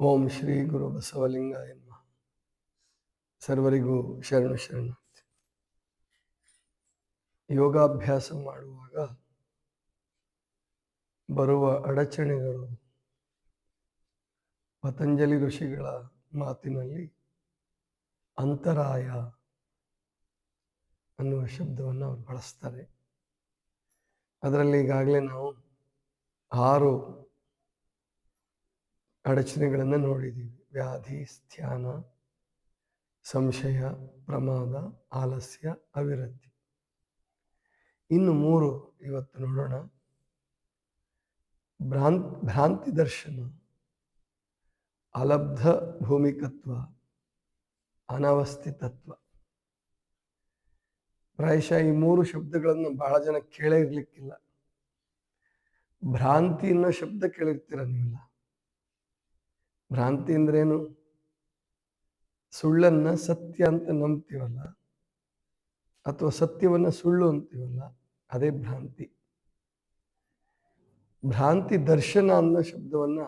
ಓಂ ಶ್ರೀ ಗುರು ಬಸವಲಿಂಗ ನಮಃ. ಸರ್ವರಿಗೂ ಶರಣು ಶರಣ ಯೋಗಾಭ್ಯಾಸ ಮಾಡುವಾಗ ಬರುವ ಅಡಚಣೆಗಳು, ಪತಂಜಲಿ ಋಷಿಗಳ ಮಾತಿನಲ್ಲಿ ಅಂತರಾಯ ಅನ್ನುವ ಶಬ್ದವನ್ನು ಅವರು ಬಳಸ್ತಾರೆ ಅದರಲ್ಲಿ ಈಗಾಗಲೇ ನಾವು ಆರು ಅಡಚಣೆಗಳನ್ನು ನೋಡಿದ್ದೀವಿ ವ್ಯಾಧಿ ಸ್ಥಾನ ಸಂಶಯ, ಪ್ರಮಾದ, ಆಲಸ್ಯ ಅವಿರತಿ ಇನ್ನು ಮೂರು ಇವತ್ತು ನೋಡೋಣ. ಭ್ರಾಂತ್, ಭ್ರಾಂತಿ ದರ್ಶನ, ಅಲಬ್ಧ ಭೂಮಿಕತ್ವ, ಅನವಸ್ಥಿತತ್ವ. ಪ್ರಾಯಶಃ ಈ ಮೂರು ಶಬ್ದಗಳನ್ನು ಬಹಳ ಜನ ಕೇಳೇ ಇರ್ಲಿಕ್ಕಿಲ್ಲ. ಭ್ರಾಂತಿ ಅನ್ನೋ ಶಬ್ದ ಕೇಳಿರ್ತೀರ ನೀವೆಲ್ಲ? ಭ್ರಾಂತಿ ಅಂದ್ರೇನು? ಸುಳ್ಳನ್ನ ಸತ್ಯ ಅಂತ ನಂಬ್ತೀವಲ್ಲ? ಅಥವಾ ಸತ್ಯವನ್ನ ಸುಳ್ಳು ಅಂತೀವಲ್ಲ? ಅದೇ ಭ್ರಾಂತಿ. ಭ್ರಾಂತಿ ದರ್ಶನ ಅನ್ನೋ ಶಬ್ದವನ್ನ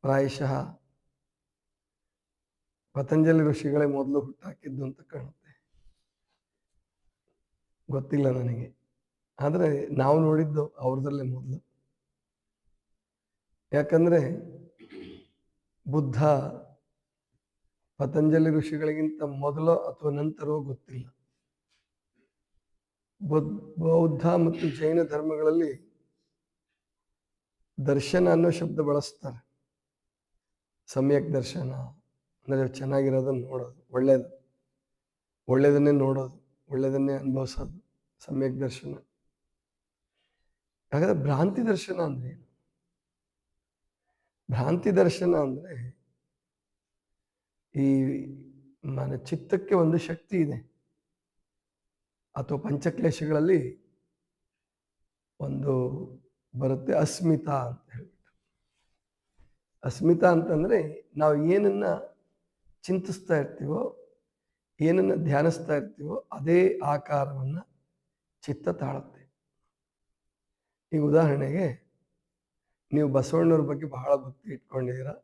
ಪ್ರಾಯಶಃ ಪತಂಜಲಿ ಋಷಿಗಳೇ ಮೊದಲು ಹುಟ್ಟಾಕಿದ್ದು ಅಂತ ಕಾಣುತ್ತೆ. ಗೊತ್ತಿಲ್ಲ ನನಗೆ. ಆದರೆ ನಾವು ನೋಡಿದ್ದು ಅವ್ರದಲ್ಲೇ ಮೊದಲು. ಯಾಕಂದ್ರೆ ಬುದ್ಧ ಪತಂಜಲಿ ಋಷಿಗಳಿಗಿಂತ ಮೊದಲು ಅಥವಾ ನಂತರವೋ ಗೊತ್ತಿಲ್ಲ. ಬುದ್- ಬೌದ್ಧ ಮತ್ತು ಜೈನ ಧರ್ಮಗಳಲ್ಲಿ ದರ್ಶನ ಅನ್ನೋ ಶಬ್ದ ಬಳಸ್ತಾರೆ. ಸಮ್ಯಕ್ ದರ್ಶನ, ಅಂದರೆ ಚೆನ್ನಾಗಿರೋದನ್ನ ನೋಡೋದು, ಒಳ್ಳೇದು. ಒಳ್ಳೇದನ್ನೇ ನೋಡೋದು, ಒಳ್ಳೇದನ್ನೇ ಅನುಭವಿಸೋದು, ಸಮ್ಯಕ್ ದರ್ಶನ. ಹಾಗಾದ್ರೆ ಭ್ರಾಂತಿ ದರ್ಶನ ಅಂದ್ರೆ ಭ್ರಾಂತಿ ದರ್ಶನ ಅಂದರೆ ಈ ಮನ ಚಿತ್ತಕ್ಕೆ ಒಂದು ಶಕ್ತಿ ಇದೆ. ಅಥವಾ ಪಂಚಕ್ಲೇಶಗಳಲ್ಲಿ ಒಂದು ಬರುತ್ತೆ ಅಸ್ಮಿತಾ ಅಂತ ಹೇಳ್ಬಿಟ್ಟು. ಅಸ್ಮಿತಾ ಅಂತಂದರೆ ನಾವು ಏನನ್ನ ಚಿಂತಿಸ್ತಾ ಇರ್ತೀವೋ, ಏನನ್ನ ಧ್ಯಾನಿಸ್ತಾ ಇರ್ತೀವೋ ಅದೇ ಆಕಾರವನ್ನು ಚಿತ್ತ ತಾಳುತ್ತೆ. ಈಗ ಉದಾಹರಣೆಗೆ ನೀವು ಬಸವಣ್ಣವ್ರ ಬಗ್ಗೆ ಬಹಳ ಭಕ್ತಿ ಇಟ್ಕೊಂಡಿದ್ದೀರಾ?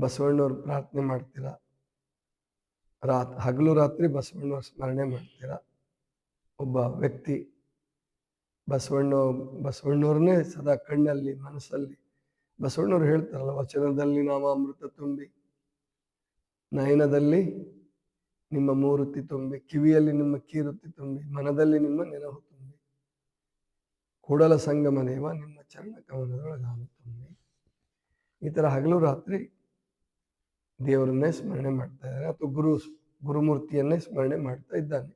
ಬಸವಣ್ಣವ್ರ ಪ್ರಾರ್ಥನೆ ಮಾಡ್ತೀರಾ? ರಾತ್, ಹಗಲು ರಾತ್ರಿ ಬಸವಣ್ಣವ್ರ ಸ್ಮರಣೆ ಮಾಡ್ತೀರಾ? ಒಬ್ಬ ವ್ಯಕ್ತಿ ಬಸವಣ್ಣ ಬಸವಣ್ಣವ್ರನ್ನೇ ಸದಾ ಕಣ್ಣಲ್ಲಿ, ಮನಸ್ಸಲ್ಲಿ, ಬಸವಣ್ಣವ್ರು ಹೇಳ್ತಾರಲ್ಲ, ವಚನದಲ್ಲಿ ನಾಮ ಅಮೃತ ತುಂಬಿ, ನಯನದಲ್ಲಿ ನಿಮ್ಮ ಮೂರುತಿ ತುಂಬಿ, ಕಿವಿಯಲ್ಲಿ ನಿಮ್ಮ ಕೀರುತಿ ತುಂಬಿ, ಮನದಲ್ಲಿ ನಿಮ್ಮ ನೆನಹು ಕೂಡಲ ಸಂಗಮನೇವ ನಿಮ್ಮ ಚರಣ ಕವನದೊಳಗಾನು ತುಂಬಿ ಈ ಥರ ಹಗಲು ರಾತ್ರಿ ದೇವರನ್ನೇ ಸ್ಮರಣೆ ಮಾಡ್ತಾ ಇದ್ದಾರೆ ಅಥವಾ ಗುರು ಗುರುಮೂರ್ತಿಯನ್ನೇ ಸ್ಮರಣೆ ಮಾಡ್ತಾ ಇದ್ದಾನೆ.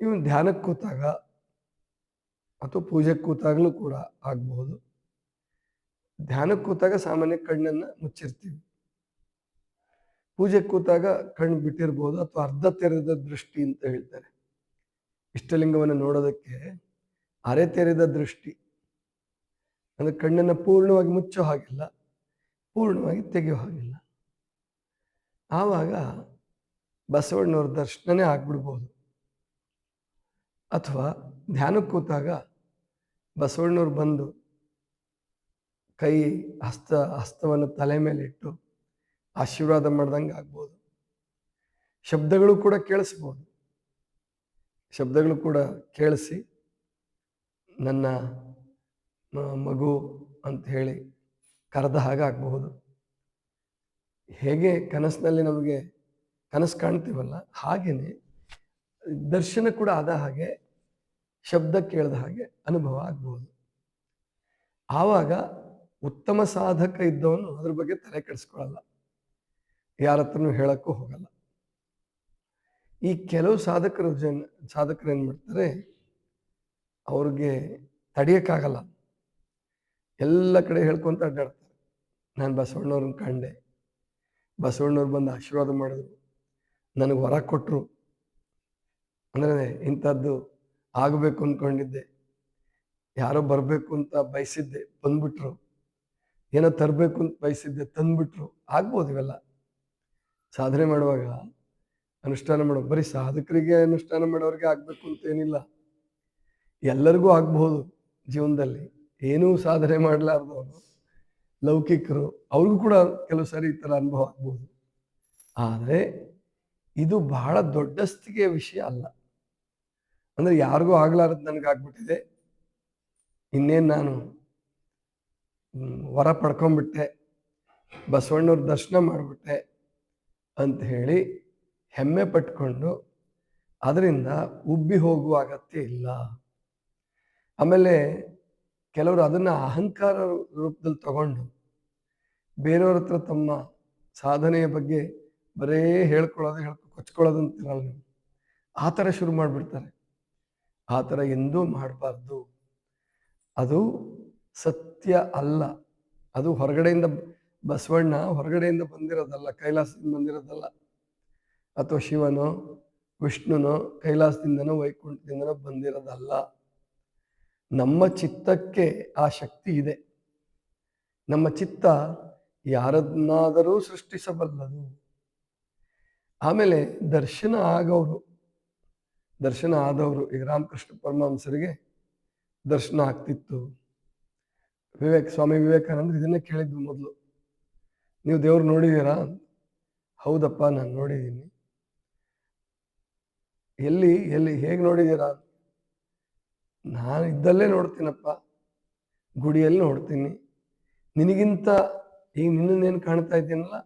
ಇವನು ಧ್ಯಾನಕ್ಕೆ ಕೂತಾಗ ಅಥವಾ ಪೂಜೆ ಕೂತಾಗಲೂ ಕೂಡ ಆಗಬಹುದು ಧ್ಯಾನಕ್ಕೆ ಕೂತಾಗ ಸಾಮಾನ್ಯ ಕಣ್ಣನ್ನ ಮುಚ್ಚಿರ್ತೀವಿ. ಪೂಜೆ ಕೂತಾಗ ಕಣ್ಣು ಬಿಟ್ಟಿರ್ಬೋದು ಅಥವಾ ಅರ್ಧ ತೆರೆದ ದೃಷ್ಟಿ ಅಂತ ಹೇಳ್ತಾರೆ. ಇಷ್ಟಲಿಂಗವನ್ನು ನೋಡೋದಕ್ಕೆ ಅರೆ ತೆರೆದ ದೃಷ್ಟಿ. ಅಂದರೆ ಕಣ್ಣನ್ನು ಪೂರ್ಣವಾಗಿ ಮುಚ್ಚೋ ಹಾಗಿಲ್ಲ, ಪೂರ್ಣವಾಗಿ ತೆಗೆಯೋ ಹಾಗಿಲ್ಲ. ಆವಾಗ ಬಸವಣ್ಣವ್ರ ದರ್ಶನನೇ ಆಗ್ಬಿಡ್ಬೋದು. ಅಥವಾ ಧ್ಯಾನಕ್ಕೆ ಕೂತಾಗ ಬಸವಣ್ಣವ್ರು ಬಂದು ಕೈ ಹಸ್ತ, ಹಸ್ತವನ್ನು ತಲೆ ಮೇಲೆ ಇಟ್ಟು ಆಶೀರ್ವಾದ ಮಾಡ್ದಂಗೆ ಆಗ್ಬೋದು. ಶಬ್ದಗಳು ಕೂಡ ಕೇಳಿಸ್ಬೋದು. ಶಬ್ದಗಳು ಕೂಡ ಕೇಳಿಸಿ ನನ್ನ ಮಗು ಅಂತ ಹೇಳಿ ಕರೆದ ಹಾಗೆ ಆಗಬಹುದು. ಹೇಗೆ ಕನಸಿನಲ್ಲಿ ನಮಗೆ ಕನಸು ಕಾಣ್ತೀವಲ್ಲ ಹಾಗೆಯೇ ದರ್ಶನ ಕೂಡ ಆದ ಹಾಗೆ ಶಬ್ದ ಕೇಳಿದ ಹಾಗೆ ಅನುಭವ ಆಗ್ಬೋದು ಆವಾಗ ಉತ್ತಮ ಸಾಧಕ ಇದ್ದವನು ಅದ್ರ ಬಗ್ಗೆ ತಲೆ ಕೆಡಿಸ್ಕೊಳ್ಳಲ್ಲ. ಯಾರ ಹತ್ರನೂ ಹೇಳಕ್ಕೂ ಹೋಗಲ್ಲ. ಈ ಕೆಲವು ಸಾಧಕರು ಜನ, ಸಾಧಕರು ಏನು ಮಾಡ್ತಾರೆ ಅವ್ರಿಗೆ ತಡೆಯೋಕ್ಕಾಗಲ್ಲ. ಎಲ್ಲ ಕಡೆ ಹೇಳ್ಕೊಂತ ಅಡ್ಡಾಡ್ತಾರೆ. ನಾನು ಬಸವಣ್ಣವ್ರನ್ನ ಕಂಡೆ. ಬಸವಣ್ಣವ್ರು ಬಂದು ಆಶೀರ್ವಾದ ಮಾಡಿದ್ರು. ನನಗೆ ಹೊರ ಕೊಟ್ಟರು ಅಂದರೆ ಇಂಥದ್ದು ಆಗಬೇಕು ಅಂದ್ಕೊಂಡಿದ್ದೆ ಯಾರೋ ಬರಬೇಕು ಅಂತ ಬಯಸಿದ್ದೆ, ಬಂದ್ಬಿಟ್ರು. ಏನೋ ತರಬೇಕು ಅಂತ ಬಯಸಿದ್ದೆ, ತಂದ್ಬಿಟ್ರು. ಆಗ್ಬೋದು ಇವೆಲ್ಲ. ಸಾಧನೆ ಮಾಡುವಾಗ ಅನುಷ್ಠಾನ ಮಾಡೋ ಬರೀ ಸಾಧಕರಿಗೆ ಅನುಷ್ಠಾನ ಮಾಡೋರಿಗೆ ಆಗಬೇಕು ಅಂತ ಏನಿಲ್ಲ. ಎಲ್ಲರಿಗೂ ಆಗ್ಬಹುದು ಜೀವನದಲ್ಲಿ. ಏನೂ ಸಾಧನೆ ಮಾಡಲಾರ್ದವರು ಲೌಕಿಕರು, ಅವ್ರಿಗೂ ಕೂಡ ಕೆಲವು ಸಾರಿ ಈ ಥರ ಅನುಭವ ಆಗ್ಬೋದು ಆದರೆ ಇದು ಬಹಳ ದೊಡ್ಡಸ್ತಿಗೆ ವಿಷಯ ಅಲ್ಲ. ಅಂದರೆ ಯಾರಿಗೂ ಆಗಲಾರದು ನನಗಾಗ್ಬಿಟ್ಟಿದೆ. ಇನ್ನೇನು ನಾನು ವರ ಪಡ್ಕೊಂಡ್ಬಿಟ್ಟೆ ಬಸವಣ್ಣವ್ರ ದರ್ಶನ ಮಾಡಿಬಿಟ್ಟೆ ಅಂತ ಹೇಳಿ ಹೆಮ್ಮೆ ಪಟ್ಕೊಂಡು, ಅದರಿಂದ ಉಬ್ಬಿ ಹೋಗುವ ಅಗತ್ಯ ಇಲ್ಲ. ಆಮೇಲೆ ಕೆಲವರು ಅದನ್ನು ಅಹಂಕಾರ ರೂಪದಲ್ಲಿ ತಗೊಂಡು ಬೇರೆಯವ್ರ ಹತ್ರ ತಮ್ಮ ಸಾಧನೆಯ ಬಗ್ಗೆ ಬರೇ ಹೇಳ್ಕೊಳ್ಳೋದು, ಹೇಳ್ಕೊ, ಕೊಚ್ಕೊಳ್ಳೋದು ಅಂತಿರಲ್ಲ ನೀವು. ಆ ಥರ ಶುರು ಮಾಡಿಬಿಡ್ತಾರೆ. ಆ ಥರ ಎಂದೂ ಮಾಡಬಾರ್ದು. ಅದು ಸತ್ಯ ಅಲ್ಲ. ಅದು ಹೊರಗಡೆಯಿಂದ ಬಸವಣ್ಣ ಹೊರಗಡೆಯಿಂದ ಬಂದಿರೋದಲ್ಲ, ಕೈಲಾಸದಿಂದ ಬಂದಿರೋದಲ್ಲ. ಅಥವಾ ಶಿವನೋ, ವಿಷ್ಣುನೋ ಕೈಲಾಸದಿಂದನೋ, ವೈಕುಂಠದಿಂದನೋ ಬಂದಿರೋದಲ್ಲ. ನಮ್ಮ ಚಿತ್ತಕ್ಕೆ ಆ ಶಕ್ತಿ ಇದೆ. ನಮ್ಮ ಚಿತ್ತ ಯಾರನ್ನಾದರೂ ಸೃಷ್ಟಿಸಬಲ್ಲದು. ಆಮೇಲೆ ದರ್ಶನ ಆಗೋರು ದರ್ಶನ ಆದವರು ಈಗ ರಾಮಕೃಷ್ಣ ಪರಮಹಂಸರಿಗೆ ದರ್ಶನ ಆಗ್ತಿತ್ತು. ವಿವೇಕ್, ಸ್ವಾಮಿ ವಿವೇಕಾನಂದ ಇದನ್ನೇ ಕೇಳಿದ್ವಿ ಮೊದಲು. ನೀವು ದೇವ್ರು ನೋಡಿದ್ದೀರಾ ಹೌದಪ್ಪ, ನಾನು ನೋಡಿದ್ದೀನಿ. ಎಲ್ಲಿ ಎಲ್ಲಿ, ಹೇಗೆ ನೋಡಿದ್ದೀರಾ ನಾನು ಇದ್ದಲ್ಲೇ ನೋಡ್ತೀನಪ್ಪ. ಗುಡಿಯಲ್ಲಿ ನೋಡ್ತೀನಿ. ನಿನಗಿಂತ ಈಗ ನಿನ್ನೇನು ಕಾಣ್ತಾ ಇದ್ದೀನಲ್ಲ,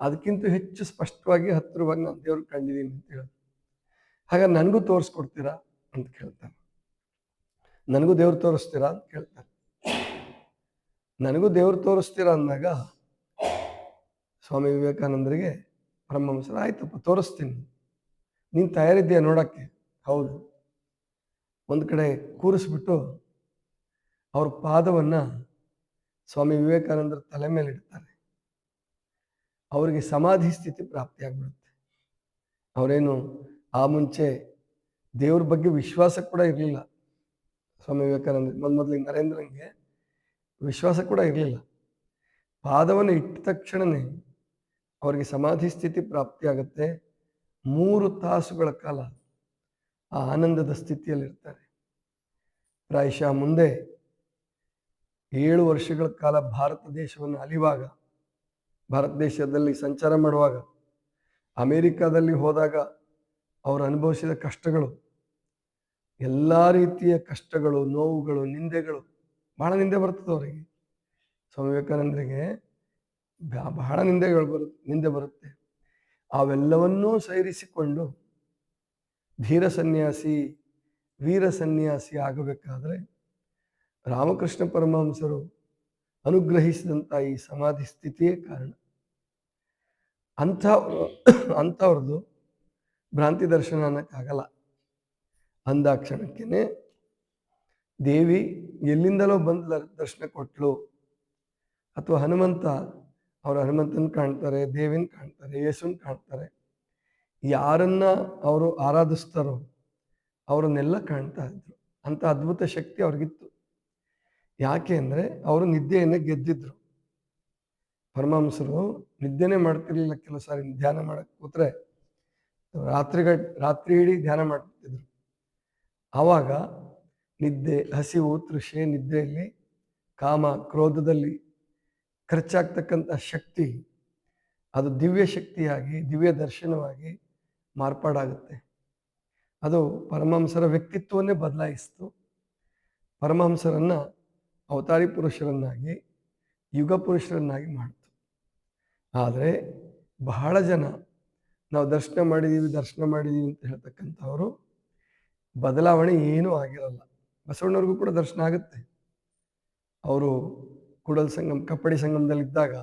ಅದಕ್ಕಿಂತ ಹೆಚ್ಚು ಸ್ಪಷ್ಟವಾಗಿ ಹತ್ತಿರವಾಗಿ ನಾನು ದೇವ್ರು ಕಂಡಿದ್ದೀನಿ ಅಂತ ಹೇಳೋದು ಹಾಗಾದ್ರೆ ನನಗೂ ತೋರಿಸ್ಕೊಡ್ತೀರಾ ಅಂತ ಕೇಳ್ತಾರೆ ನನಗೂ ದೇವ್ರು ತೋರಿಸ್ತೀರಾ ಅಂತ ಕೇಳ್ತಾರೆ ನನಗೂ ದೇವ್ರು ತೋರಿಸ್ತೀರಾ ಅಂದಾಗ, ಸ್ವಾಮಿ ವಿವೇಕಾನಂದರಿಗೆ ಪರಮಹಂಸರು ಆಯ್ತಪ್ಪ, ತೋರಿಸ್ತೀನಿ. ನೀನು ತಯಾರಿದ್ದೀಯ ನೋಡಕ್ಕೆ? ಹೌದು. ಒಂದು ಕಡೆ ಕೂರಿಸ್ಬಿಟ್ಟು ಅವ್ರ ಪಾದವನ್ನ ಸ್ವಾಮಿ ವಿವೇಕಾನಂದರ ತಲೆ ಮೇಲೆ ಇಡ್ತಾರೆ. ಅವರಿಗೆ ಸಮಾಧಿ ಸ್ಥಿತಿ ಪ್ರಾಪ್ತಿಯಾಗ್ಬಿಡುತ್ತೆ. ಅವರೇನು ಆ ಮುಂಚೆ ದೇವ್ರ ಬಗ್ಗೆ ವಿಶ್ವಾಸ ಕೂಡ ಇರಲಿಲ್ಲ. ಸ್ವಾಮಿ ವಿವೇಕಾನಂದ ಮೊದ್ ಮೊದಲಿಗೆ ನರೇಂದ್ರಂಗೆ ವಿಶ್ವಾಸ ಕೂಡ ಇರಲಿಲ್ಲ. ಪಾದವನ್ನು ಇಟ್ಟ ತಕ್ಷಣನೇ ಅವರಿಗೆ ಸಮಾಧಿ ಸ್ಥಿತಿ ಪ್ರಾಪ್ತಿಯಾಗುತ್ತೆ. ಮೂರು ತಾಸುಗಳ ಕಾಲ ಆ ಆನಂದದ ಸ್ಥಿತಿಯಲ್ಲಿರ್ತಾರೆ. ಪ್ರಾಯಶಃ ಮುಂದೆ ಏಳು ವರ್ಷಗಳ ಕಾಲ ಭಾರತ ದೇಶವನ್ನು ಅಲಿವಾಗ, ಭಾರತ ದೇಶದಲ್ಲಿ ಸಂಚಾರ ಮಾಡುವಾಗ, ಅಮೇರಿಕಾದಲ್ಲಿ ಹೋದಾಗ ಅವರು ಅನುಭವಿಸಿದ ಕಷ್ಟಗಳು, ಎಲ್ಲ ರೀತಿಯ ಕಷ್ಟಗಳು, ನೋವುಗಳು, ನಿಂದೆಗಳು, ಬಹಳ ನಿಂದೆ ಬರ್ತದೆ ಅವರಿಗೆ. ಸ್ವಾಮಿ ವಿವೇಕಾನಂದರಿಗೆ ಬಹಳ ನಿಂದೆಗಳು ಬರುತ್ತೆ ನಿಂದೆ ಬರುತ್ತೆ. ಅವೆಲ್ಲವನ್ನೂ ಸೈರಿಸಿಕೊಂಡು ಧೀರ ಸನ್ಯಾಸಿ ವೀರ ಸನ್ಯಾಸಿ ಆಗಬೇಕಾದರೆ ರಾಮಕೃಷ್ಣ ಪರಮಹಂಸರು ಅನುಗ್ರಹಿಸಿದಂಥ ಈ ಸಮಾಧಿ ಸ್ಥಿತಿಯೇ ಕಾರಣ. ಅಂಥ, ಅಂಥವ್ರದ್ದು ಭ್ರಾಂತಿ ದರ್ಶನ ಅನ್ನೋಕ್ಕಾಗಲ್ಲ. ಅಂದಾಕ್ಷಣಕ್ಕೇನೆ ದೇವಿ ಎಲ್ಲಿಂದಲೋ ಬಂದು ದರ್ಶನ ಕೊಟ್ಲು. ಅಥವಾ ಹನುಮಂತ, ಅವರು ಹನುಮಂತನ ಕಾಣ್ತಾರೆ, ದೇವಿನ ಕಾಣ್ತಾರೆ, ಯೇಸುನ ಕಾಣ್ತಾರೆ. ಯಾರನ್ನ ಅವರು ಆರಾಧಿಸ್ತಾರೋ ಅವರನ್ನೆಲ್ಲ ಕಾಣ್ತಾ ಇದ್ರು. ಅಂತ ಅದ್ಭುತ ಶಕ್ತಿ ಅವ್ರಿಗಿತ್ತು. ಯಾಕೆ ಅಂದರೆ ಅವರು ನಿದ್ದೆಯನ್ನು ಗೆದ್ದಿದ್ರು. ಪರಮಾಂಸರು ನಿದ್ದೆನೇ ಮಾಡ್ತಿರ್ಲಿಲ್ಲ ಕೆಲವು ಸಾರಿ ಧ್ಯಾನ ಮಾಡಕ್ಕೆ ಕೂತ್ರೆ ರಾತ್ರಿಗ, ರಾತ್ರಿ ಇಡೀ ಧ್ಯಾನ ಮಾಡ್ತಿದ್ರು. ಆವಾಗ ನಿದ್ದೆ, ಹಸಿವು ತೃಷೆ ನಿದ್ದೆಯಲ್ಲಿ ಕಾಮ, ಕ್ರೋಧದಲ್ಲಿ ಖರ್ಚಾಗ್ತಕ್ಕಂಥ ಶಕ್ತಿ, ಅದು ದಿವ್ಯ ಶಕ್ತಿಯಾಗಿ, ದಿವ್ಯ ದರ್ಶನವಾಗಿ ಮಾರ್ಪಾಡಾಗುತ್ತೆ. ಅದು ಪರಮಹಂಸರ ವ್ಯಕ್ತಿತ್ವವನ್ನೇ ಬದಲಾಯಿಸ್ತು. ಪರಮಹಂಸರನ್ನು ಅವತಾರಿ ಪುರುಷರನ್ನಾಗಿ, ಯುಗ ಪುರುಷರನ್ನಾಗಿ ಮಾಡಿತು. ಆದರೆ ಬಹಳ ಜನ ನಾವು ದರ್ಶನ ಮಾಡಿದ್ದೀವಿ ದರ್ಶನ ಮಾಡಿದ್ದೀವಿ ಅಂತ ಹೇಳ್ತಕ್ಕಂಥವರು ಬದಲಾವಣೆ ಏನೂ ಆಗಿರಲ್ಲ. ಬಸವಣ್ಣವ್ರಿಗೂ ಕೂಡ ದರ್ಶನ ಆಗುತ್ತೆ. ಅವರು ಕೂಡಲ್ ಸಂಗಮ್, ಕಪ್ಪಡಿ ಸಂಗಮದಲ್ಲಿದ್ದಾಗ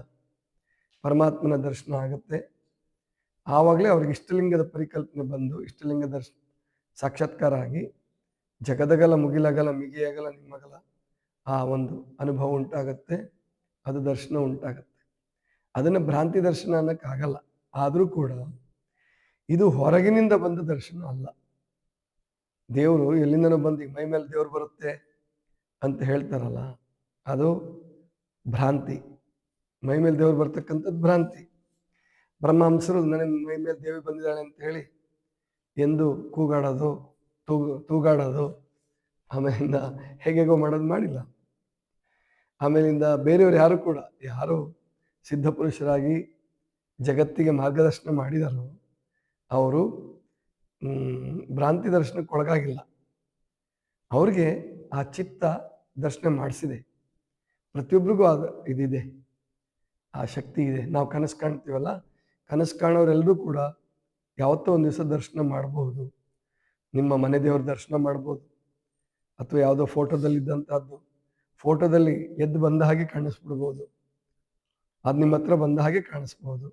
ಪರಮಾತ್ಮನ ದರ್ಶನ ಆಗುತ್ತೆ. ಆವಾಗಲೇ ಅವ್ರಿಗೆ ಇಷ್ಟಲಿಂಗದ ಪರಿಕಲ್ಪನೆ ಬಂದು, ಇಷ್ಟಲಿಂಗದ ಸಾಕ್ಷಾತ್ಕಾರ ಆಗಿ, ಜಗದಗಲ ಮುಗಿಲಗಲ ಮಿಗಿಯಗಲ ನಿಮ್ಮಗಲ ಆ ಒಂದು ಅನುಭವ ಉಂಟಾಗತ್ತೆ, ಅದು ದರ್ಶನ ಉಂಟಾಗತ್ತೆ. ಅದನ್ನು ಭ್ರಾಂತಿ ದರ್ಶನ ಅನ್ನೋಕ್ಕಾಗಲ್ಲ. ಆದರೂ ಕೂಡ ಇದು ಹೊರಗಿನಿಂದ ಬಂದ ದರ್ಶನ ಅಲ್ಲ. ದೇವರು ಎಲ್ಲಿಂದನೋ ಬಂದು ಮೈ ಮೇಲೆ ದೇವ್ರು ಬರುತ್ತೆ ಅಂತ ಹೇಳ್ತಾರಲ್ಲ, ಅದು ಭ್ರಾಂತಿ. ಮೈ ಮೇಲೆ ದೇವ್ರು ಬರ್ತಕ್ಕಂಥದ್ದು ಭ್ರಾಂತಿ. ಬ್ರಹ್ಮಹಂಸರು ನನ್ನ ಮೈ ಮೇಲೆ ದೇವಿ ಬಂದಿದ್ದಾಳೆ ಅಂತ ಹೇಳಿ ಎಂದು ಕೂಗಾಡೋದು, ತೂಗು, ತೂಗಾಡೋದು, ಆಮೇಲಿಂದ ಹೇಗೆಗೋ ಮಾಡೋದು ಮಾಡಿಲ್ಲ. ಆಮೇಲಿಂದ ಬೇರೆಯವರು ಯಾರು ಕೂಡ, ಯಾರು ಸಿದ್ಧ ಪುರುಷರಾಗಿ ಜಗತ್ತಿಗೆ ಮಾರ್ಗದರ್ಶನ ಮಾಡಿದರು, ಅವರು ಭ್ರಾಂತಿ ದರ್ಶನಕ್ಕೆ ಒಳಗಾಗಿಲ್ಲ. ಅವ್ರಿಗೆ ಆ ಚಿತ್ತ ದರ್ಶನ ಮಾಡಿಸಿದೆ. ಪ್ರತಿಯೊಬ್ಬರಿಗೂ ಅದು ಇದಿದೆ. ಆ ಶಕ್ತಿ ಇದೆ. ನಾವು ಕನಸು ಕಾಣ್ತೀವಲ್ಲ? ಕನಸು ಕಾಣೋರೆಲ್ಲರೂ ಕೂಡ ಯಾವತ್ತೋ ಒಂದು ದಿವಸ ದರ್ಶನ ಮಾಡಬಹುದು ನಿಮ್ಮ ಮನೆ ದೇವ್ರ ದರ್ಶನ ಮಾಡ್ಬೋದು. ಅಥವಾ ಯಾವುದೋ ಫೋಟೋದಲ್ಲಿದ್ದಂಥದ್ದು ಫೋಟೋದಲ್ಲಿ ಎದ್ದು ಬಂದ ಹಾಗೆ ಕಾಣಿಸ್ಬಿಡ್ಬೋದು. ಅದು ನಿಮ್ಮ ಹತ್ರ ಬಂದ ಹಾಗೆ ಕಾಣಿಸ್ಬೋದು.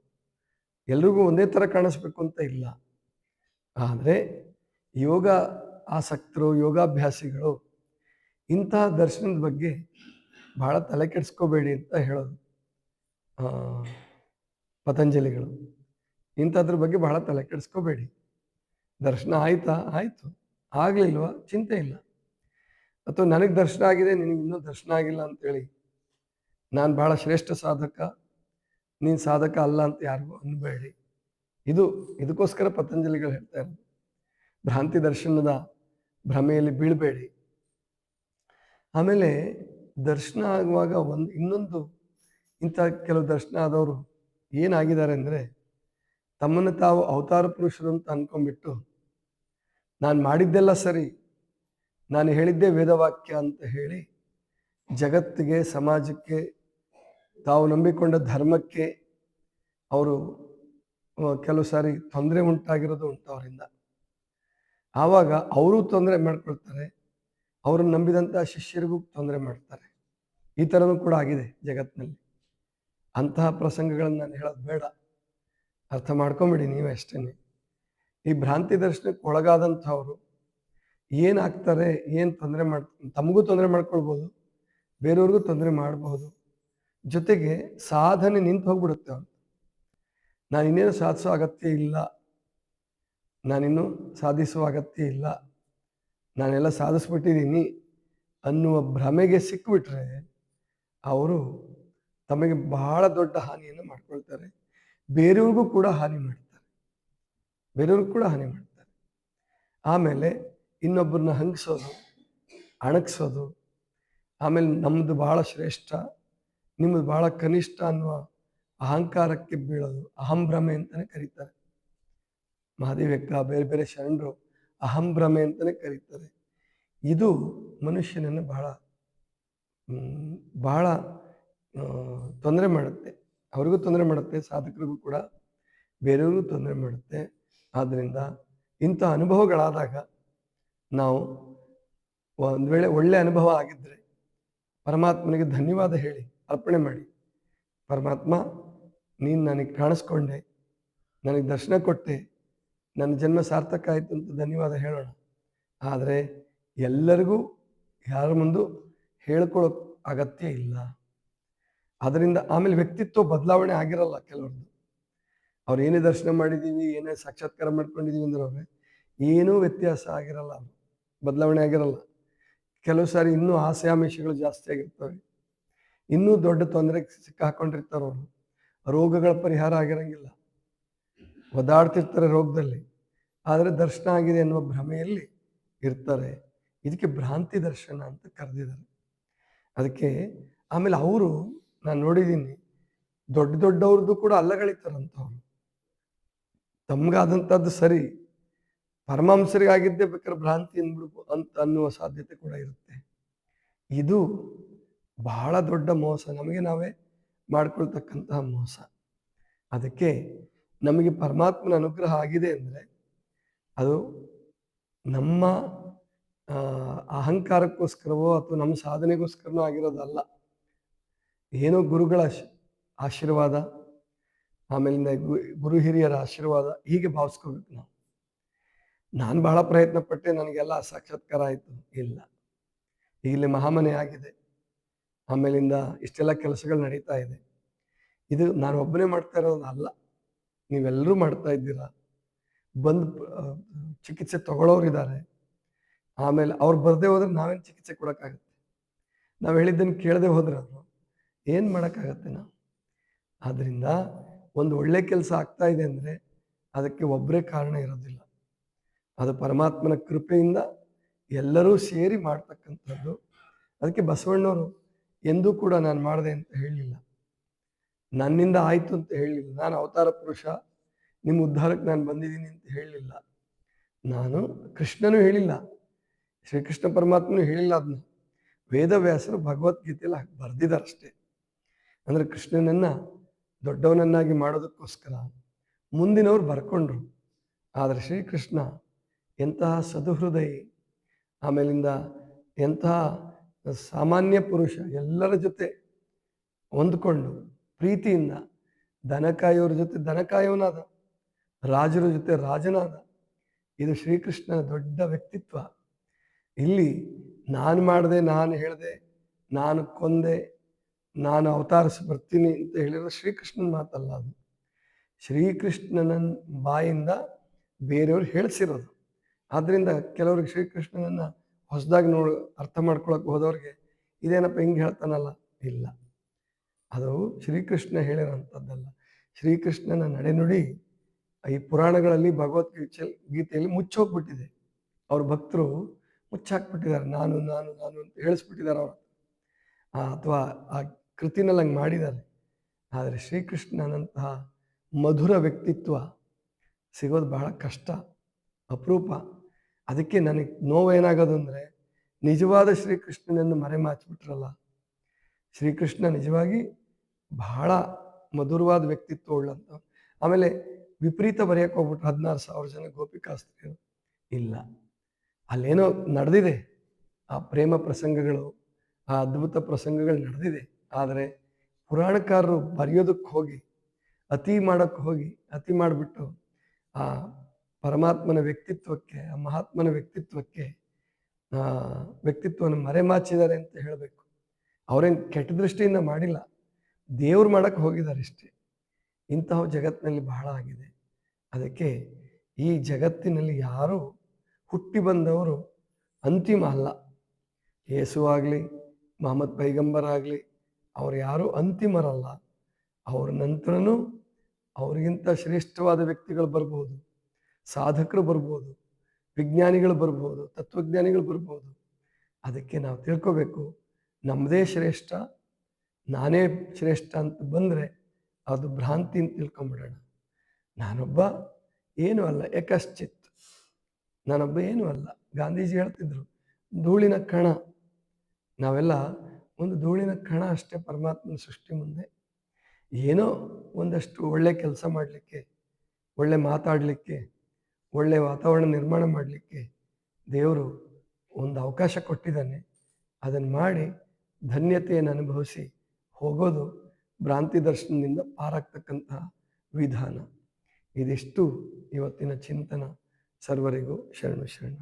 ಎಲ್ರಿಗೂ ಒಂದೇ ಥರ ಕಾಣಿಸ್ಬೇಕು ಅಂತ ಇಲ್ಲ. ಆದರೆ ಯೋಗ ಆಸಕ್ತರು, ಯೋಗಾಭ್ಯಾಸಿಗಳು ಇಂತಹ ದರ್ಶನದ ಬಗ್ಗೆ ಭಾಳ ತಲೆ ಕೆಡಿಸ್ಕೋಬೇಡಿ ಅಂತ ಹೇಳೋದು. ಪತಂಜಲಿಗಳು. ಇಂಥದ್ರ ಬಗ್ಗೆ ಬಹಳ ತಲೆ ಕೆಡಿಸ್ಕೋಬೇಡಿ. ದರ್ಶನ ಆಯ್ತಾ? ಆಯಿತು. ಆಗಲಿಲ್ವಾ? ಚಿಂತೆ ಇಲ್ಲ. ಅಥವಾ ನನಗೆ ದರ್ಶನ ಆಗಿದೆ, ನಿನಗೆ ಇನ್ನೂ ದರ್ಶನ ಆಗಿಲ್ಲ ಅಂತೇಳಿ ನಾನು ಬಹಳ ಶ್ರೇಷ್ಠ ಸಾಧಕ. ನೀನು ಸಾಧಕ ಅಲ್ಲ ಅಂತ ಯಾರಿಗೂ ಅನ್ಬೇಡಿ. ಇದು, ಇದಕ್ಕೋಸ್ಕರ ಪತಂಜಲಿಗಳು ಹೇಳ್ತಾ ಇರೋದು. ಭ್ರಾಂತಿ ದರ್ಶನದ ಭ್ರಮೆಯಲ್ಲಿ ಬೀಳಬೇಡಿ. ಆಮೇಲೆ ದರ್ಶನ ಆಗುವಾಗ ಒಂದು ಇನ್ನೊಂದು ಇಂಥ ಕೆಲವು ದರ್ಶನ ಆದವರು ಏನಾಗಿದ್ದಾರೆ ಅಂದರೆ ತಮ್ಮನ್ನು ತಾವು ಅವತಾರ ಪುರುಷರು ಅಂತ ಅಂದ್ಕೊಂಡ್ಬಿಟ್ಟು ನಾನು ಮಾಡಿದ್ದೆಲ್ಲ ಸರಿ, ನಾನು ಹೇಳಿದ್ದೇ ವೇದವಾಕ್ಯ ಅಂತ ಹೇಳಿ ಜಗತ್ತಿಗೆ, ಸಮಾಜಕ್ಕೆ, ತಾವು ನಂಬಿಕೊಂಡ ಧರ್ಮಕ್ಕೆ ಅವರು ಕೆಲವು ಸಾರಿ ತೊಂದರೆ ಉಂಟಾಗಿರೋದು ಉಂಟು ಅವರಿಂದ. ಆವಾಗ ಅವರು ತೊಂದರೆ ಮಾಡ್ಕೊಳ್ತಾರೆ ಅವರು ನಂಬಿದಂಥ ಶಿಷ್ಯರಿಗೂ ತೊಂದರೆ ಮಾಡ್ತಾರೆ. ಈ ಥರನೂ ಕೂಡ ಆಗಿದೆ ಜಗತ್ತಿನಲ್ಲಿ ಅಂತಹ ಪ್ರಸಂಗಗಳನ್ನು ನಾನು ಹೇಳೋದು ಬೇಡ. ಅರ್ಥ ಮಾಡ್ಕೊಂಬಿಡಿ ನೀವು ಅಷ್ಟೇ ಈ ಭ್ರಾಂತಿ ದರ್ಶನಕ್ಕೆ ಒಳಗಾದಂಥವ್ರು ಏನಾಗ್ತಾರೆ, ಏನು ತೊಂದರೆ ಮಾಡ್, ತಮಗೂ ತೊಂದರೆ ಮಾಡ್ಕೊಳ್ಬೋದು, ಬೇರೆಯವ್ರಿಗೂ ತೊಂದರೆ ಮಾಡಬಹುದು ಜೊತೆಗೆ ಸಾಧನೆ ನಿಂತು ಹೋಗ್ಬಿಡುತ್ತೆ ಅವ್ರು ನಾನು ಇನ್ನೇನು ಸಾಧಿಸೋ ಅಗತ್ಯ ಇಲ್ಲ. ನಾನಿನ್ನು ಸಾಧಿಸುವ ಅಗತ್ಯ ಇಲ್ಲ. ನಾನೆಲ್ಲ ಸಾಧಿಸ್ಬಿಟ್ಟಿದ್ದೀನಿ ಅನ್ನುವ ಭ್ರಮೆಗೆ ಸಿಕ್ಕಿಬಿಟ್ರೆ ಅವರು ತಮಗೆ ಬಹಳ ದೊಡ್ಡ ಹಾನಿಯನ್ನು ಮಾಡ್ಕೊಳ್ತಾರೆ. ಬೇರೆಯವ್ರಿಗೂ ಕೂಡ ಹಾನಿ ಮಾಡ್ತಾರೆ. ಬೇರೆಯವ್ರಿಗೂ ಕೂಡ ಹಾನಿ ಮಾಡ್ತಾರೆ. ಆಮೇಲೆ ಇನ್ನೊಬ್ಬರನ್ನ ಹಂಗಿಸೋದು, ಅಣಗಿಸೋದು, ಆಮೇಲೆ ನಮ್ಮದು ಬಹಳ ಶ್ರೇಷ್ಠ ನಿಮ್ಮದು ಬಹಳ ಕನಿಷ್ಠ ಅನ್ನುವ ಅಹಂಕಾರಕ್ಕೆ ಬೀಳೋದು ಅಹಂಭ್ರಮೆ ಅಂತಲೇ ಕರೀತಾರೆ. ಮಹಾದೇವಕ್ಕ ಬೇರೆ ಬೇರೆ ಶರಣರು ಅಹಂಭ್ರಮೆ ಅಂತಲೇ ಕರೀತಾರೆ. ಇದು ಮನುಷ್ಯನನ್ನು ಬಹಳ ಬಹಳ ತೊಂದರೆ ಮಾಡುತ್ತೆ. ಅವ್ರಿಗೂ ತೊಂದರೆ ಮಾಡುತ್ತೆ, ಸಾಧಕರಿಗೂ ಕೂಡ. ಬೇರೆಯವ್ರಿಗೂ ತೊಂದರೆ ಮಾಡುತ್ತೆ. ಆದ್ದರಿಂದ ಇಂಥ ಅನುಭವಗಳಾದಾಗ ನಾವು ಒಂದು ವೇಳೆ ಒಳ್ಳೆ ಅನುಭವ ಆಗಿದ್ದರೆ ಪರಮಾತ್ಮನಿಗೆ ಧನ್ಯವಾದ ಹೇಳಿ, ಅರ್ಪಣೆ ಮಾಡಿ. ಪರಮಾತ್ಮ, ನೀನು ನನಗೆ ಕಾಣಿಸ್ಕೊಂಡೆ, ನನಗೆ ದರ್ಶನ ಕೊಟ್ಟೆ, ನನ್ನ ಜನ್ಮ ಸಾರ್ಥಕ ಆಯಿತು ಅಂತ ಧನ್ಯವಾದ ಹೇಳೋಣ. ಆದರೆ ಎಲ್ಲರಿಗೂ ಯಾರ ಮುಂದೂ ಹೇಳ್ಕೊಳ್ಳೋ ಅಗತ್ಯ ಇಲ್ಲ. ಅದರಿಂದ ಆಮೇಲೆ ವ್ಯಕ್ತಿತ್ವ ಬದಲಾವಣೆ ಆಗಿರಲ್ಲ ಕೆಲವ್ರದ್ದು. ಅವ್ರು ಏನೇ ದರ್ಶನ ಮಾಡಿದ್ದೀವಿ ಏನೇ ಸಾಕ್ಷಾತ್ಕಾರ ಮಾಡ್ಕೊಂಡಿದ್ದೀವಿ ಅಂದ್ರೆ ಅವ್ರೆ, ಏನೂ ವ್ಯತ್ಯಾಸ ಆಗಿರಲ್ಲ ಬದಲಾವಣೆ ಆಗಿರಲ್ಲ. ಕೆಲವು ಸಾರಿ ಇನ್ನೂ ಆಸೆ ಆಮಿಷಗಳು ಜಾಸ್ತಿ ಆಗಿರ್ತವೆ. ಇನ್ನೂ ದೊಡ್ಡ ತೊಂದರೆಗೆ ಸಿಕ್ಕಾಕೊಂಡಿರ್ತಾರೆ ಅವರು. ರೋಗಗಳ ಪರಿಹಾರ ಆಗಿರಂಗಿಲ್ಲ. ಒದಾಡ್ತಿರ್ತಾರೆ ರೋಗದಲ್ಲಿ. ಆದರೆ ದರ್ಶನ ಆಗಿದೆ ಅನ್ನುವ ಭ್ರಮೆಯಲ್ಲಿ ಇರ್ತಾರೆ. ಇದಕ್ಕೆ ಭ್ರಾಂತಿ ದರ್ಶನ ಅಂತ ಕರೆದಿದ್ದಾರೆ. ಅದಕ್ಕೆ ಆಮೇಲೆ ಅವರು ನಾನು ನೋಡಿದ್ದೀನಿ ದೊಡ್ಡ ದೊಡ್ಡವ್ರದ್ದು ಕೂಡ ಅಲ್ಲಗಳಿತಾರಂಥವ್ರು ತಮ್ಗಾದಂಥದ್ದು ಸರಿ. ಪರಮಾಂಸರಿಗಾಗಿದ್ದೇ ಬೇಕಾದ್ರೆ ಭ್ರಾಂತಿ ಅಂದ್ಬಿಡ್ಬೋ ಅಂತ ಅನ್ನುವ ಸಾಧ್ಯತೆ ಕೂಡ ಇರುತ್ತೆ. ಇದು ಬಹಳ ದೊಡ್ಡ ಮೋಸ. ನಮಗೆ ನಾವೇ ಮಾಡ್ಕೊಳ್ತಕ್ಕಂತಹ ಮೋಸ. ಅದಕ್ಕೆ ನಮಗೆ ಪರಮಾತ್ಮನ ಅನುಗ್ರಹ ಆಗಿದೆ ಅಂದರೆ ಅದು ನಮ್ಮ ಅಹಂಕಾರಕ್ಕೋಸ್ಕರವೋ ಅಥವಾ ನಮ್ಮ ಸಾಧನೆಗೋಸ್ಕರನೋ ಆಗಿರೋದಲ್ಲ. ಏನೋ ಗುರುಗಳ ಆಶ್- ಆಶೀರ್ವಾದ, ಆಮೇಲಿಂದ ಗುರು ಹಿರಿಯರ ಆಶೀರ್ವಾದ ಹೀಗೆ ಭಾವಿಸ್ಕೋಬೇಕು ನಾವು. ನಾನು ಬಹಳ ಪ್ರಯತ್ನ ಪಟ್ಟೆ ನನಗೆಲ್ಲ ಸಾಕ್ಷಾತ್ಕಾರ ಆಯಿತು. ಇಲ್ಲ. ಇಲ್ಲಿ ಮಹಾಮನೆ ಆಗಿದೆ. ಆಮೇಲಿಂದ ಇಷ್ಟೆಲ್ಲ ಕೆಲಸಗಳು ನಡೀತಾ ಇದೆ. ಇದು ನಾನು ಒಬ್ಬನೇ ಮಾಡ್ತಾ ಇರೋದು ಅಲ್ಲ. ನೀವೆಲ್ಲರೂ ಮಾಡ್ತಾ ಇದ್ದೀರಾ. ಬಂದು ಚಿಕಿತ್ಸೆ ತಗೊಳ್ಳೋರು ಇದ್ದಾರೆ. ಆಮೇಲೆ ಅವ್ರು ಬರದೇ ಹೋದ್ರೆ ನಾವೇನು ಚಿಕಿತ್ಸೆ ಕೊಡೋಕ್ಕಾಗುತ್ತೆ? ನಾವು ಹೇಳಿದ್ದನ್ನು ಕೇಳದೆ ಹೋದ್ರೆ ಅವರು. ಏನು ಮಾಡೋಕ್ಕಾಗತ್ತೆ ನಾವು? ಆದ್ದರಿಂದ ಒಂದು ಒಳ್ಳೆ ಕೆಲಸ ಆಗ್ತಾ ಇದೆ ಅಂದರೆ ಅದಕ್ಕೆ ಒಬ್ಬರೇ ಕಾರಣ ಇರೋದಿಲ್ಲ. ಅದು ಪರಮಾತ್ಮನ ಕೃಪೆಯಿಂದ ಎಲ್ಲರೂ ಸೇರಿ ಮಾಡ್ತಕ್ಕಂಥದ್ದು. ಅದಕ್ಕೆ ಬಸವಣ್ಣವರು, ಎಂದೂ ಕೂಡ ನಾನು ಮಾಡಿದೆ ಅಂತ ಹೇಳಲಿಲ್ಲ ನನ್ನಿಂದ ಆಯಿತು ಅಂತ ಹೇಳಲಿಲ್ಲ ನಾನು ಅವತಾರ ಪುರುಷ ನಿಮ್ಮ ಉದ್ಧಾರಕ್ಕೆ ನಾನು ಬಂದಿದ್ದೀನಿ ಅಂತ ಹೇಳಲಿಲ್ಲ ನಾನು ಕೃಷ್ಣನೂ ಹೇಳಿಲ್ಲ. ಶ್ರೀಕೃಷ್ಣ ಪರಮಾತ್ಮನೂ ಹೇಳಿಲ್ಲ ಅದನ್ನ ವೇದವ್ಯಾಸರು ಭಗವದ್ಗೀತೆಯಲ್ಲಿ ಬರೆದಿದ್ದಾರಷ್ಟೇ. ಅಂದರೆ ಕೃಷ್ಣನನ್ನು ದೊಡ್ಡವನನ್ನಾಗಿ ಮಾಡೋದಕ್ಕೋಸ್ಕರ ಮುಂದಿನವ್ರು ಬರ್ಕೊಂಡ್ರು. ಆದರೆ ಶ್ರೀಕೃಷ್ಣ ಎಂತಹ ಸದುಹೃದಯಿ, ಆಮೇಲಿಂದ ಎಂತಹ ಸಾಮಾನ್ಯ ಪುರುಷ ಎಲ್ಲರ ಜೊತೆ ಹೊಂದ್ಕೊಂಡು ಪ್ರೀತಿಯಿಂದ ದನಕಾಯೋರ ಜೊತೆ, ದನಕಾಯವನಾದ, ರಾಜರ ಜೊತೆ ರಾಜನಾದ, ಇದು ಶ್ರೀಕೃಷ್ಣನ ದೊಡ್ಡ ವ್ಯಕ್ತಿತ್ವ. ಇಲ್ಲಿ ನಾನು ಮಾಡಿದೆ, ನಾನು ಹೇಳಿದೆ, ನಾನು ಕೊಂದೆ ನಾನು ಅವತಾರಿಸಿ ಬರ್ತೀನಿ ಅಂತ ಹೇಳಿರೋ ಶ್ರೀಕೃಷ್ಣನ ಮಾತಲ್ಲ ಅದು. ಶ್ರೀಕೃಷ್ಣನ ಬಾಯಿಂದ ಬೇರೆಯವ್ರು ಹೇಳಿಸಿರೋದು. ಆದ್ದರಿಂದ ಕೆಲವ್ರಿಗೆ ಶ್ರೀಕೃಷ್ಣನನ್ನು ಹೊಸದಾಗಿ ನೋಡಿ, ಅರ್ಥ ಮಾಡ್ಕೊಳಕ್ಕೆ ಹೋದವ್ರಿಗೆ ಇದೇನಪ್ಪ ಹಿಂಗೆ ಹೇಳ್ತಾನಲ್ಲ? ಇಲ್ಲ. ಅದು ಶ್ರೀಕೃಷ್ಣ ಹೇಳಿರೋಂಥದ್ದಲ್ಲ. ಶ್ರೀಕೃಷ್ಣನ ನಡೆನುಡಿ ಈ ಪುರಾಣಗಳಲ್ಲಿ ಭಗವದ್ಗೀತೆ, ಗೀತೆಯಲ್ಲಿ ಮುಚ್ಚೋಗ್ಬಿಟ್ಟಿದೆ. ಅವ್ರ ಭಕ್ತರು ಮುಚ್ಚಾಕ್ಬಿಟ್ಟಿದ್ದಾರೆ. ನಾನು ನಾನು ನಾನು ಅಂತ ಹೇಳಿಸ್ಬಿಟ್ಟಿದ್ದಾರೆ ಅವರು ಅಥವಾ ಆ ಕೃತಿನಲ್ಲಿ ಹಂಗೆ ಮಾಡಿದ್ದಾರೆ ಆದರೆ ಶ್ರೀಕೃಷ್ಣನಂತಹ ಮಧುರ ವ್ಯಕ್ತಿತ್ವ ಸಿಗೋದು ಬಹಳ ಕಷ್ಟ, ಅಪರೂಪ. ಅದಕ್ಕೆ ನನಗೆ ನೋವು ಏನಾಗೋದು ಅಂದರೆ ನಿಜವಾದ ಶ್ರೀಕೃಷ್ಣನನ್ನು ಮರೆಮಾಚಿಬಿಟ್ರಲ್ಲ ಶ್ರೀಕೃಷ್ಣ ನಿಜವಾಗಿ ಬಹಳ ಮಧುರವಾದ ವ್ಯಕ್ತಿತ್ವ ಉಳ್ಳಂತ. ಆಮೇಲೆ ವಿಪರೀತ ಬರೆಯಕ್ಕೆ ಹೋಗ್ಬಿಟ್ರು ಹದಿನಾರು ಸಾವಿರ ಜನ ಗೋಪಿಕಾಸ್ತ್ರೀಯರು. ಇಲ್ಲ. ಅಲ್ಲೇನೋ ನಡೆದಿದೆ. ಆ ಪ್ರೇಮ ಪ್ರಸಂಗಗಳು, ಆ ಅದ್ಭುತ ಪ್ರಸಂಗಗಳು ನಡೆದಿದೆ. ಆದರೆ ಪುರಾಣಕಾರರು ಬರೆಯೋದಕ್ಕೆ ಹೋಗಿ, ಅತಿ ಮಾಡೋಕ್ಕೆ ಹೋಗಿ, ಅತಿ ಮಾಡಿಬಿಟ್ಟು ಆ ಪರಮಾತ್ಮನ ವ್ಯಕ್ತಿತ್ವಕ್ಕೆ, ಆ ಮಹಾತ್ಮನ ವ್ಯಕ್ತಿತ್ವಕ್ಕೆ ವ್ಯಕ್ತಿತ್ವವನ್ನು ಮರೆಮಾಚಿದ್ದಾರೆ ಅಂತ ಹೇಳಬೇಕು. ಅವರೇನು ಕೆಟ್ಟ ದೃಷ್ಟಿಯಿಂದ ಮಾಡಿಲ್ಲ. ದೇವ್ರು ಮಾಡೋಕ್ಕೆ ಹೋಗಿದ್ದಾರೆ ಅಷ್ಟೇ ಇಂತಹ ಜಗತ್ತಿನಲ್ಲಿ ಬಹಳ ಆಗಿದೆ. ಅದಕ್ಕೆ ಈ ಜಗತ್ತಿನಲ್ಲಿ ಯಾರು ಹುಟ್ಟಿ ಬಂದವರು ಅಂತಿಮ ಅಲ್ಲ. ಯೇಸು ಆಗಲಿ, ಮಹಮ್ಮದ್ ಪೈಗಂಬರ್ ಆಗಲಿ ಅವ್ರು ಯಾರೂ ಅಂತಿಮರಲ್ಲ. ಅವ್ರ ನಂತರನೂ ಅವ್ರಿಗಿಂತ ಶ್ರೇಷ್ಠವಾದ ವ್ಯಕ್ತಿಗಳು ಬರ್ಬೋದು. ಸಾಧಕರು ಬರ್ಬೋದು. ವಿಜ್ಞಾನಿಗಳು ಬರ್ಬೋದು. ತತ್ವಜ್ಞಾನಿಗಳು ಬರ್ಬೋದು. ಅದಕ್ಕೆ ನಾವು ತಿಳ್ಕೊಬೇಕು ನಮ್ಮದೇ ಶ್ರೇಷ್ಠ, ನಾನೇ ಶ್ರೇಷ್ಠ ಅಂತ ಬಂದರೆ ಅದು ಭ್ರಾಂತಿ ಅಂತ ತಿಳ್ಕೊಂಬಿಡೋಣ. ನಾನೊಬ್ಬ ಏನೂ ಅಲ್ಲ, ಏಕಶ್ಚಿತ್. ನಾನೊಬ್ಬ ಏನೂ ಅಲ್ಲ. ಗಾಂಧೀಜಿ ಹೇಳ್ತಿದ್ರು, ಧೂಳಿನ ಕಣ. ನಾವೆಲ್ಲ ಒಂದು ಧೂಳಿನ ಕಣ ಅಷ್ಟೇ ಪರಮಾತ್ಮನ ಸೃಷ್ಟಿ ಮುಂದೆ. ಏನೋ ಒಂದಷ್ಟು ಒಳ್ಳೆ ಕೆಲಸ ಮಾಡಲಿಕ್ಕೆ, ಒಳ್ಳೆ ಮಾತಾಡಲಿಕ್ಕೆ, ಒಳ್ಳೆ ವಾತಾವರಣ ನಿರ್ಮಾಣ ಮಾಡಲಿಕ್ಕೆ ದೇವರು ಒಂದು ಅವಕಾಶ ಕೊಟ್ಟಿದ್ದಾನೆ. ಅದನ್ನು ಮಾಡಿ ಧನ್ಯತೆಯನ್ನು ಅನುಭವಿಸಿ ಹೋಗೋದು ಭ್ರಾಂತಿ ದರ್ಶನದಿಂದ ಪಾರಾಗ್ತಕ್ಕಂತಹ ವಿಧಾನ. ಇದಿಷ್ಟು ಇವತ್ತಿನ ಚಿಂತನ. ಸರ್ವರಿಗೂ ಶರಣು ಶರಣ.